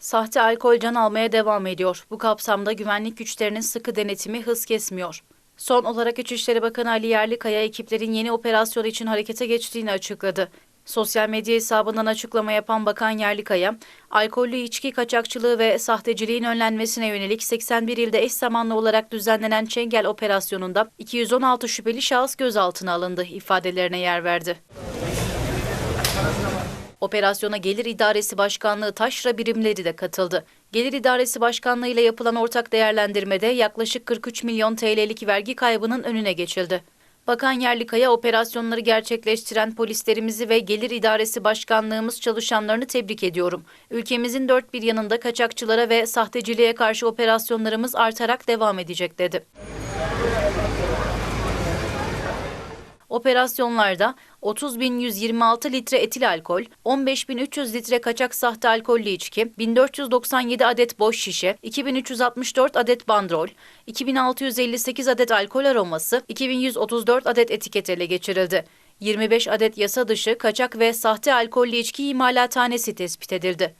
Sahte alkol can almaya devam ediyor. Bu kapsamda güvenlik güçlerinin sıkı denetimi hız kesmiyor. Son olarak İçişleri Bakanı Ali Yerlikaya ekiplerin yeni operasyonu için harekete geçtiğini açıkladı. Sosyal medya hesabından açıklama yapan Bakan Yerlikaya, alkollü içki kaçakçılığı ve sahteciliğin önlenmesine yönelik 81 ilde eş zamanlı olarak düzenlenen Çengel operasyonunda 216 şüpheli şahıs gözaltına alındı ifadelerine yer verdi. Operasyona Gelir İdaresi Başkanlığı taşra birimleri de katıldı. Gelir İdaresi Başkanlığı ile yapılan ortak değerlendirmede yaklaşık 43 milyon TL'lik vergi kaybının önüne geçildi. Bakan Yerlikaya operasyonları gerçekleştiren polislerimizi ve Gelir İdaresi Başkanlığımız çalışanlarını tebrik ediyorum. Ülkemizin dört bir yanında kaçakçılara ve sahteciliğe karşı operasyonlarımız artarak devam edecek dedi. Operasyonlarda 30.126 litre etil alkol, 15.300 litre kaçak sahte alkollü içki, 1497 adet boş şişe, 2364 adet bandrol, 2658 adet alkol aroması, 2134 adet etiket ele geçirildi. 25 adet yasa dışı, kaçak ve sahte alkollü içki imalathanesi tespit edildi.